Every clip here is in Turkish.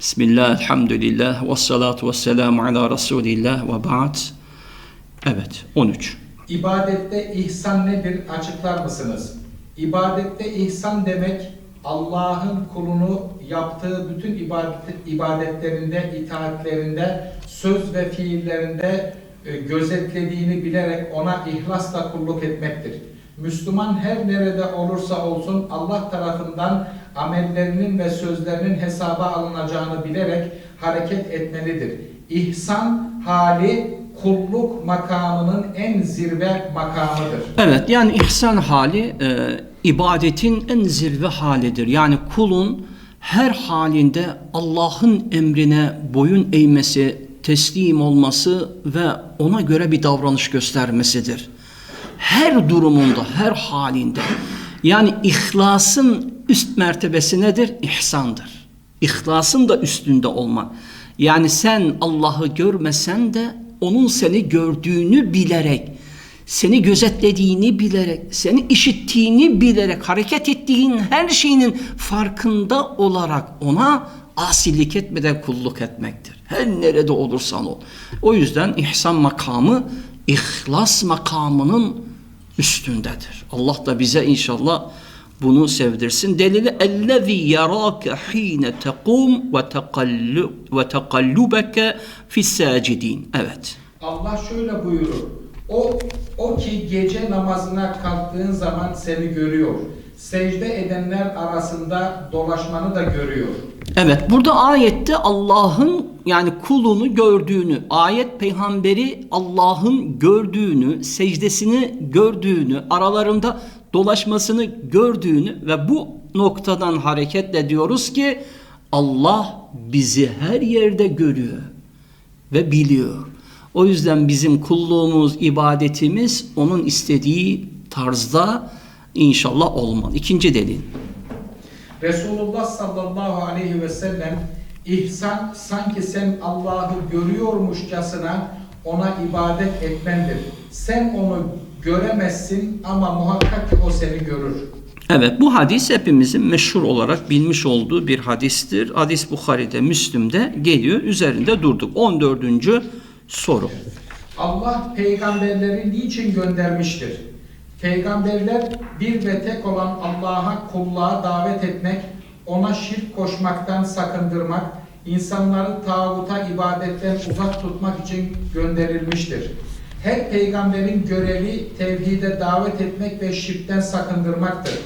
Bismillah, elhamdülillah, ve salatu ve selamu ala Resulillah ve ba'd. Evet, 13. İbadette ihsan nedir açıklar mısınız? İbadette ihsan demek Allah'ın kulunu yaptığı bütün ibadet, ibadetlerinde, itaatlerinde, söz ve fiillerinde e, gözetlediğini bilerek ona ihlasla kulluk etmektir. Müslüman her nerede olursa olsun Allah tarafından amellerinin ve sözlerinin hesaba alınacağını bilerek hareket etmelidir. İhsan hali kulluk makamının en zirve makamıdır. Evet, yani ihsan hali e, ibadetin en zirve halidir. Yani kulun her halinde Allah'ın emrine boyun eğmesi, teslim olması ve ona göre bir davranış göstermesidir. Her durumunda, her halinde. Yani ihlasın üst mertebesi nedir? İhsandır. İhlasın da üstünde olma. Yani sen Allah'ı görmesen de onun seni gördüğünü bilerek, seni gözetlediğini bilerek, seni işittiğini bilerek, hareket ettiğin her şeyinin farkında olarak ona asilik etmeden kulluk etmektir. Her nerede olursan ol. O yüzden ihsan makamı ihlas makamının üstündedir. Allah da bize inşallah bunu sevdirsin. Delili ellezî yarâke hîne tekûm ve tekallu ve tekallubeke fis-sâcidîn. Evet. Allah şöyle buyurur. O, o ki gece namazına kalktığın zaman seni görüyor. Secde edenler arasında dolaşmanı da görüyor. Evet burada ayette Allah'ın yani kulunu gördüğünü, ayet peygamberi Allah'ın gördüğünü, secdesini gördüğünü, aralarında dolaşmasını gördüğünü ve bu noktadan hareketle diyoruz ki Allah bizi her yerde görüyor ve biliyor. O yüzden bizim kulluğumuz, ibadetimiz onun istediği tarzda inşallah olmalı. İkinci delil. Resulullah sallallahu aleyhi ve sellem ihsan sanki sen Allah'ı görüyormuşçasına ona ibadet etmendir. Sen onu göremezsin ama muhakkak ki o seni görür. Evet bu hadis hepimizin meşhur olarak bilmiş olduğu bir hadistir. Hadis Bukhari'de, Müslüm'de geliyor. Üzerinde durduk. 14. soru. Allah peygamberleri niçin göndermiştir? Peygamberler bir ve tek olan Allah'a kulluğa davet etmek, ona şirk koşmaktan sakındırmak, insanları tağuta ibadetten uzak tutmak için gönderilmiştir. Her peygamberin görevi tevhide davet etmek ve şirkten sakındırmaktır.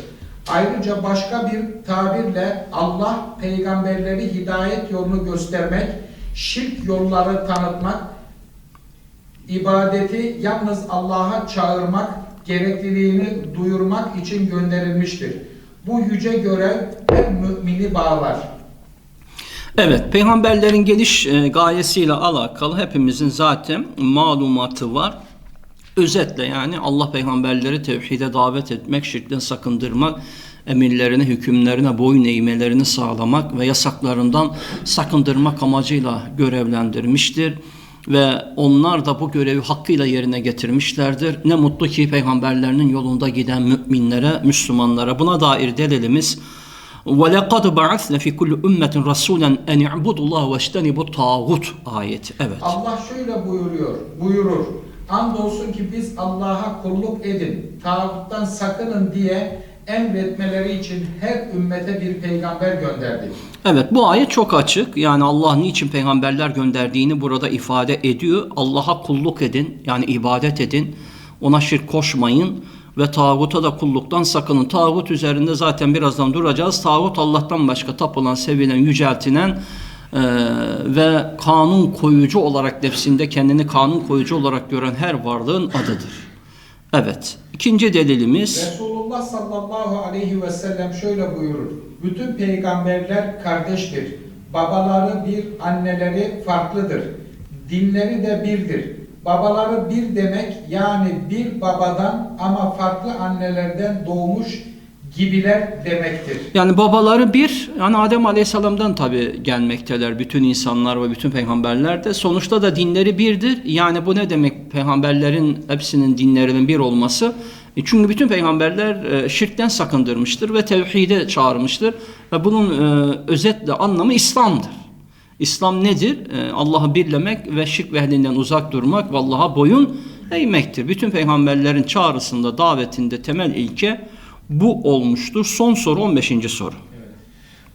Ayrıca başka bir tabirle Allah peygamberleri hidayet yolunu göstermek, şirk yolları tanıtmak, ibadeti yalnız Allah'a çağırmak, gerekliliğini duyurmak için gönderilmiştir. Bu yüce görev her mümini bağlar. Evet peygamberlerin geliş e, gayesiyle alakalı hepimizin zaten malumatı var. Özetle yani Allah peygamberleri tevhide davet etmek, şirkten sakındırmak, emirlerine, hükümlerine boyun eğmelerini sağlamak ve yasaklarından sakındırmak amacıyla görevlendirmiştir Ve onlar da bu görevi hakkıyla yerine getirmişlerdir. Ne mutlu ki peygamberlerinin yolunda giden müminlere, Müslümanlara. Buna dair delilimiz وَلَقَدْ بَعَثْنَ فِي كُلِّ اُمَّةٍ رَسُولًا اَنْ اِعْبُدُ اللّٰهُ وَاجْتَنِبُ tağut ayeti. Evet. Allah şöyle buyuruyor, buyurur. Andolsun ki biz Allah'a kulluk edin, tağuttan sakının diye emretmeleri için her ümmete bir peygamber gönderdik. Evet bu ayet çok açık. Yani Allah niçin peygamberler gönderdiğini burada ifade ediyor. Allah'a kulluk edin yani ibadet edin. Ona şirk koşmayın ve tağuta da kulluktan sakının. Tağut üzerinde zaten birazdan duracağız. Tağut Allah'tan başka tapılan, sevilen, yüceltilen e, ve kanun koyucu olarak nefsinde kendini kanun koyucu olarak gören her varlığın adıdır. Evet. İkinci delilimiz Resulullah sallallahu aleyhi ve sellem şöyle buyurur. Bütün peygamberler kardeştir. Babaları bir, anneleri farklıdır. Dinleri de birdir. Babaları bir demek yani bir babadan ama farklı annelerden doğmuş gibiler demektir. Yani babaları bir, yani Adem Aleyhisselam'dan tabi gelmekteler bütün insanlar ve bütün peygamberler de. Sonuçta da dinleri birdir. Yani bu ne demek peygamberlerin hepsinin dinlerinin bir olması? E çünkü bütün peygamberler e, şirkten sakındırmıştır ve tevhide çağırmıştır. Ve bunun e, özetle anlamı İslam'dır. İslam nedir? Allah'ı birlemek ve şirk ve ehlinden uzak durmak ve Allah'a boyun eğmektir. Bütün peygamberlerin çağrısında, davetinde temel ilke bu olmuştur. Son soru 15. soru.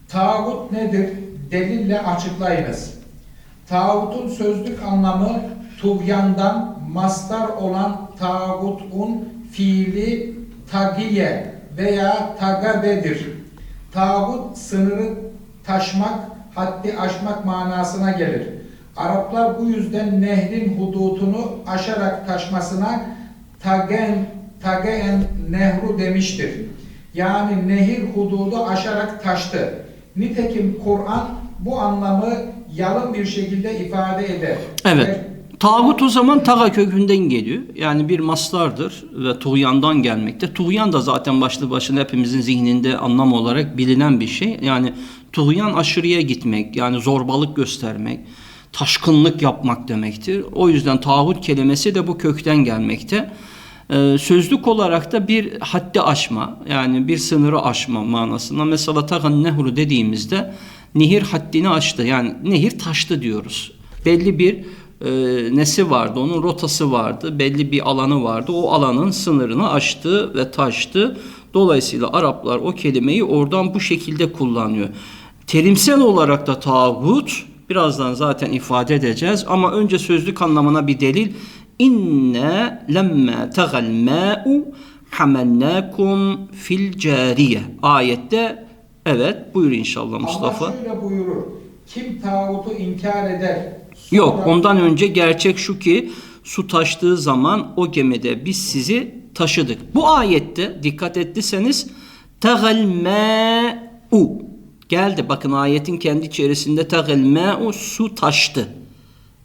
Tağut nedir? Delille açıklayınız. Tağutun sözlük anlamı tuğyandan mastar olan tağutun fiili tagiye veya tagabedir. Tağut sınırı taşmak, haddi aşmak manasına gelir. Araplar bu yüzden nehrin hudutunu aşarak taşmasına tagen, tagen nehru demiştir. Yani nehir hududu aşarak taştı. Nitekim Kur'an bu anlamı yalın bir şekilde ifade eder. Evet. Ve Tağut o zaman taga kökünden geliyor. Yani bir maslardır ve tuğyandan gelmekte. Tuğyan da zaten başlı başına hepimizin zihninde anlam olarak bilinen bir şey. Yani tuğyan aşırıya gitmek, yani zorbalık göstermek, taşkınlık yapmak demektir. O yüzden tağut kelimesi de bu kökten gelmekte. Ee, sözlük olarak da bir haddi aşma, yani bir sınırı aşma manasında. Mesela tagan nehru dediğimizde nehir haddini aştı. Yani nehir taştı diyoruz. Belli bir e, nesi vardı, onun rotası vardı, belli bir alanı vardı. O alanın sınırını aştı ve taştı. Dolayısıyla Araplar o kelimeyi oradan bu şekilde kullanıyor. Terimsel olarak da tağut, birazdan zaten ifade edeceğiz ama önce sözlük anlamına bir delil. İnne lemme tegal ma'u hamalnakum fil cariye. Ayette evet buyur inşallah Mustafa. Allah şöyle buyurur. Kim tağutu inkar eder? Yok sonra- ondan önce gerçek şu ki su taştığı zaman o gemide biz sizi taşıdık. Bu ayette dikkat ettiyseniz tegal ma'u geldi. Bakın ayetin kendi içerisinde tegal ma'u su taştı.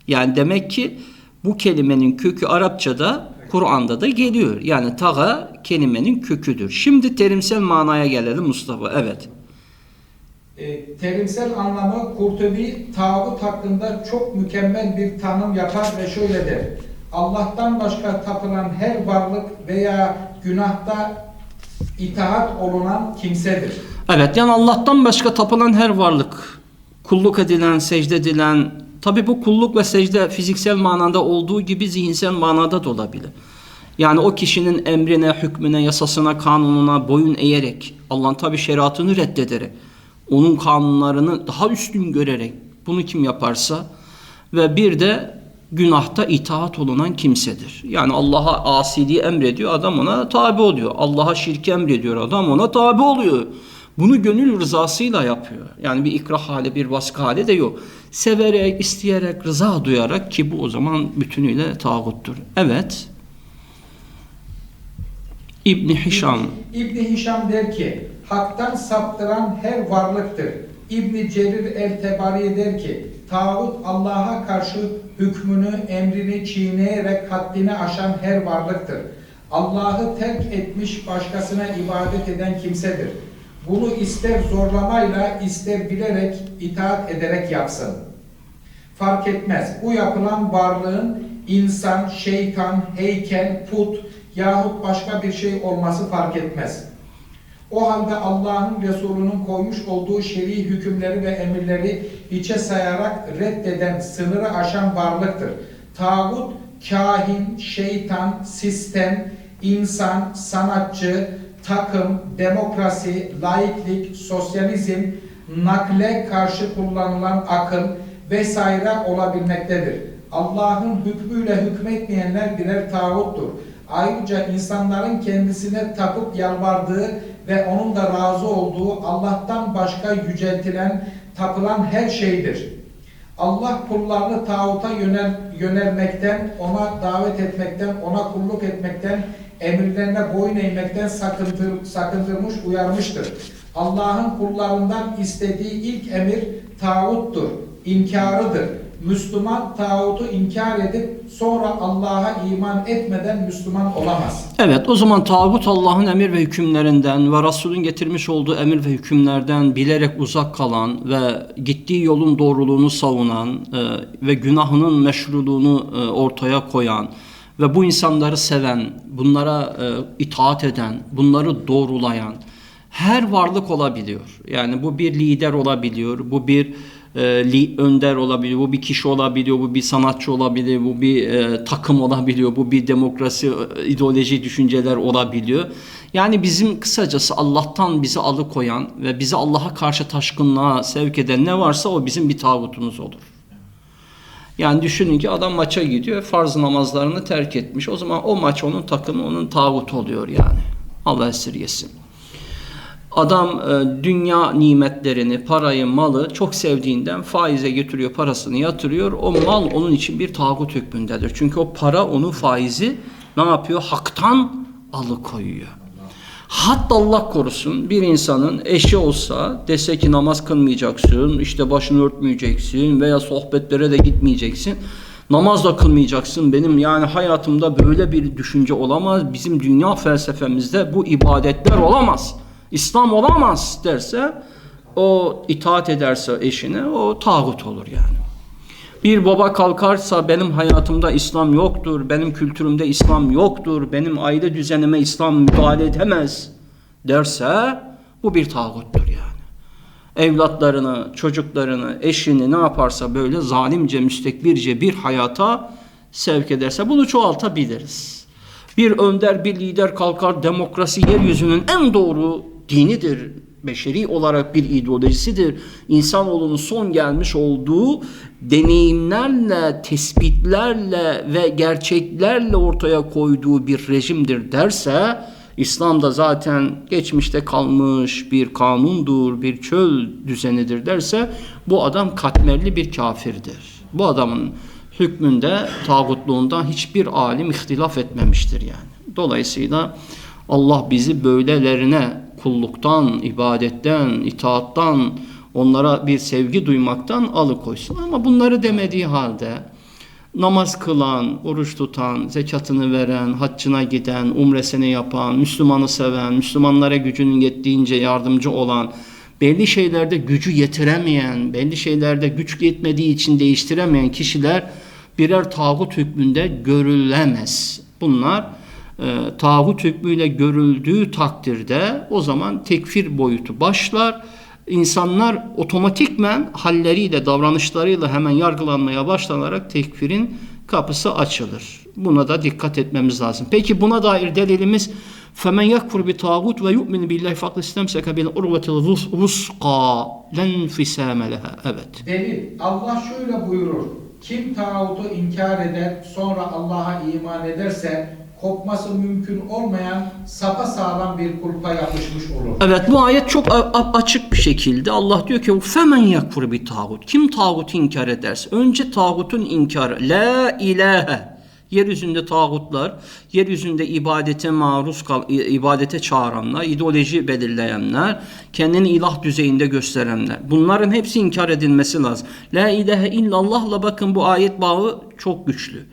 Yani demek ki bu kelimenin kökü Arapçada Kur'an'da da geliyor. Yani taga kelimenin köküdür. Şimdi terimsel manaya gelelim Mustafa. Evet. E, terimsel anlamı Kurtubi tağut hakkında çok mükemmel bir tanım yapar ve şöyle der. Allah'tan başka tapılan her varlık veya günahta itaat olunan kimsedir. Evet yani Allah'tan başka tapılan her varlık, kulluk edilen, secde edilen, tabi bu kulluk ve secde fiziksel manada olduğu gibi zihinsel manada da olabilir. Yani o kişinin emrine, hükmüne, yasasına, kanununa boyun eğerek, Allah'ın tabi şeriatını reddederek, onun kanunlarını daha üstün görerek bunu kim yaparsa ve bir de günahta itaat olunan kimsedir. Yani Allah'a asiliği emrediyor, adam ona tabi oluyor. Allah'a şirki emrediyor, adam ona tabi oluyor. Bunu gönül rızasıyla yapıyor. Yani bir ikrah hali, bir baskı hali de yok. Severek, isteyerek, rıza duyarak ki bu o zaman bütünüyle tağuttur. Evet. İbni Hişam. İbni Hişam der ki, haktan saptıran her varlıktır. İbni Cerir el-Tebari der ki, tağut Allah'a karşı hükmünü, emrini çiğneyerek haddini aşan her varlıktır. Allah'ı terk etmiş başkasına ibadet eden kimsedir. Bunu ister zorlamayla, ister bilerek, itaat ederek yapsın. Fark etmez. Bu yapılan varlığın insan, şeytan, heykel, put yahut başka bir şey olması fark etmez. O halde Allah'ın Resulü'nün koymuş olduğu şer'i hükümleri ve emirleri hiçe sayarak reddeden, sınırı aşan varlıktır. Tağut, kahin, şeytan, sistem, insan, sanatçı, takım, demokrasi, laiklik, sosyalizm, nakle karşı kullanılan akıl vesaire olabilmektedir. Allah'ın hükmüyle hükmetmeyenler birer tağuttur. Ayrıca insanların kendisine tapıp yalvardığı ve onun da razı olduğu Allah'tan başka yüceltilen, tapılan her şeydir. Allah kullarını tağuta yönel, yönelmekten, ona davet etmekten, ona kulluk etmekten, emirlerine boyun eğmekten sakındır, sakındırmış, uyarmıştır. Allah'ın kullarından istediği ilk emir tağuttur, inkarıdır. Müslüman tağutu inkar edip sonra Allah'a iman etmeden Müslüman olamaz. Evet o zaman tağut Allah'ın emir ve hükümlerinden ve Resulün getirmiş olduğu emir ve hükümlerden bilerek uzak kalan ve gittiği yolun doğruluğunu savunan e, ve günahının meşruluğunu e, ortaya koyan ve bu insanları seven, bunlara e, itaat eden, bunları doğrulayan her varlık olabiliyor. Yani bu bir lider olabiliyor, bu bir e, önder olabiliyor, bu bir kişi olabiliyor, bu bir sanatçı olabiliyor, bu bir e, takım olabiliyor, bu bir demokrasi, e, ideoloji, düşünceler olabiliyor. Yani bizim kısacası Allah'tan bizi alıkoyan ve bizi Allah'a karşı taşkınlığa sevk eden ne varsa o bizim bir tağutumuz olur. Yani düşünün ki adam maça gidiyor, farz namazlarını terk etmiş. O zaman o maç onun takımı, onun tağutu oluyor yani. Allah esirgesin. Adam e, dünya nimetlerini, parayı, malı çok sevdiğinden faize götürüyor, parasını yatırıyor. O mal onun için bir tağut hükmündedir. Çünkü o para onu faizi ne yapıyor? Haktan alıkoyuyor. Hatta Allah korusun bir insanın eşi olsa dese ki namaz kılmayacaksın, işte başını örtmeyeceksin veya sohbetlere de gitmeyeceksin. Namaz da kılmayacaksın. Benim yani hayatımda böyle bir düşünce olamaz. Bizim dünya felsefemizde bu ibadetler olamaz. İslam olamaz derse o itaat ederse eşine o tağut olur yani. Bir baba kalkarsa benim hayatımda İslam yoktur, benim kültürümde İslam yoktur, benim aile düzenime İslam müdahale edemez derse bu bir tağuttur yani. Evlatlarını, çocuklarını, eşini ne yaparsa böyle zalimce, müstekbirce bir hayata sevk ederse bunu çoğaltabiliriz. Bir önder, bir lider kalkar demokrasi yeryüzünün en doğru dinidir, beşeri olarak bir ideolojisidir. İnsanoğlunun son gelmiş olduğu deneyimlerle, tespitlerle ve gerçeklerle ortaya koyduğu bir rejimdir derse İslam'da zaten geçmişte kalmış bir kanundur, bir çöl düzenidir derse bu adam katmerli bir kafirdir. Bu adamın hükmünde, tağutluğundan hiçbir alim ihtilaf etmemiştir yani. Dolayısıyla Allah bizi böylelerine kulluktan, ibadetten, itaattan, onlara bir sevgi duymaktan alıkoysun. Ama bunları demediği halde namaz kılan, oruç tutan, zekatını veren, haccına giden, umresini yapan, Müslümanı seven, Müslümanlara gücünün yettiğince yardımcı olan, belli şeylerde gücü yetiremeyen, belli şeylerde güç yetmediği için değiştiremeyen kişiler birer tağut hükmünde görülemez. Bunlar e, tağut hükmüyle görüldüğü takdirde o zaman tekfir boyutu başlar. İnsanlar otomatikmen halleriyle, davranışlarıyla hemen yargılanmaya başlanarak tekfirin kapısı açılır. Buna da dikkat etmemiz lazım. Peki buna dair delilimiz فَمَنْ يَكْفُرْ بِتَاغُوتِ وَيُؤْمِنُ بِاللّٰهِ فَقْدِ اسْتَمْسَكَ بِالْاُرْوَةِ الْوُسْقَى لَنْ فِسَامَ لَهَا Evet. Delil. Allah şöyle buyurur. Kim tağutu inkar eder sonra Allah'a iman ederse kopması mümkün olmayan sapasağlam bir kulpa yapışmış olur. Evet bu ayet çok açık bir şekilde Allah diyor ki femen yakfur bir tağut. Kim tağutu inkar ederse önce tağutun inkarı. La ilahe. Yeryüzünde tağutlar, yeryüzünde ibadete maruz kal, ibadete çağıranlar, ideoloji belirleyenler, kendini ilah düzeyinde gösterenler. Bunların hepsi inkar edilmesi lazım. La ilahe illallah'la bakın bu ayet bağı çok güçlü.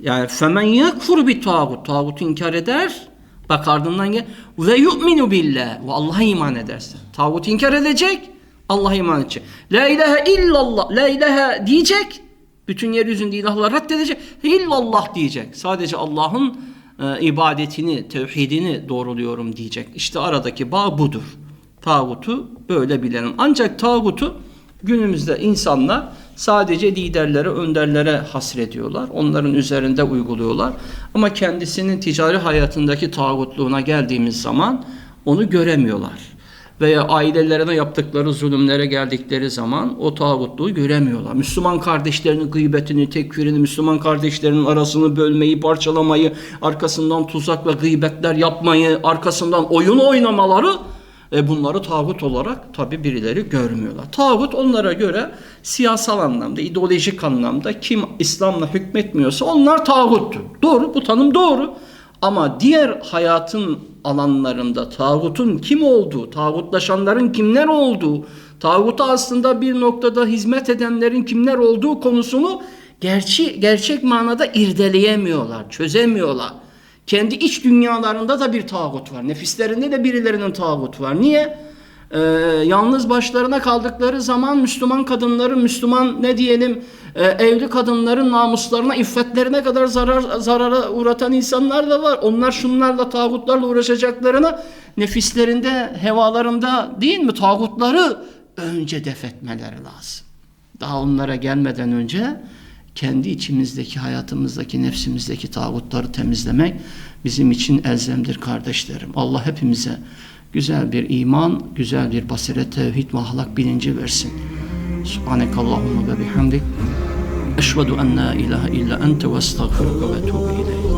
Yani femen yakfur bir tağut. Tağutu inkar eder. Bak ardından gel. Ve yu'minu billah. Ve Allah'a iman ederse. Tağutu inkar edecek. Allah'a iman edecek. La ilahe illallah. La ilahe diyecek. Bütün yeryüzünde ilahları reddedecek. İllallah diyecek. Sadece Allah'ın e, ibadetini, tevhidini doğruluyorum diyecek. İşte aradaki bağ budur. Tağutu böyle bilelim. Ancak tağutu günümüzde insanlar sadece liderlere, önderlere hasrediyorlar. Onların üzerinde uyguluyorlar. Ama kendisinin ticari hayatındaki tağutluğuna geldiğimiz zaman onu göremiyorlar. Veya ailelerine yaptıkları zulümlere geldikleri zaman o tağutluğu göremiyorlar. Müslüman kardeşlerinin gıybetini, tekfirini, Müslüman kardeşlerinin arasını bölmeyi, parçalamayı, arkasından tuzak ve gıybetler yapmayı, arkasından oyun oynamaları e bunları tağut olarak tabi birileri görmüyorlar. Tağut onlara göre siyasal anlamda, ideolojik anlamda kim İslam'la hükmetmiyorsa onlar tağuttur. Doğru, bu tanım doğru. Ama diğer hayatın alanlarında tağutun kim olduğu, tağutlaşanların kimler olduğu, tağuta aslında bir noktada hizmet edenlerin kimler olduğu konusunu gerçi, gerçek manada irdeleyemiyorlar, çözemiyorlar. Kendi iç dünyalarında da bir tağut var. Nefislerinde de birilerinin tağut var. Niye? Ee, yalnız başlarına kaldıkları zaman Müslüman kadınların, Müslüman ne diyelim e, evli kadınların namuslarına, iffetlerine kadar zarar zarara uğratan insanlar da var. Onlar şunlarla, tağutlarla uğraşacaklarına nefislerinde, hevalarında değil mi? Tağutları önce def etmeleri lazım. Daha onlara gelmeden önce kendi içimizdeki, hayatımızdaki, nefsimizdeki tağutları temizlemek bizim için elzemdir kardeşlerim. Allah hepimize güzel bir iman, güzel bir basiret, tevhid ve ahlak bilinci versin. Subhanekallahumma ve bihamdik. Eşhedü en la ilahe illa ente ve estağfiruke ve etûbü ileyk.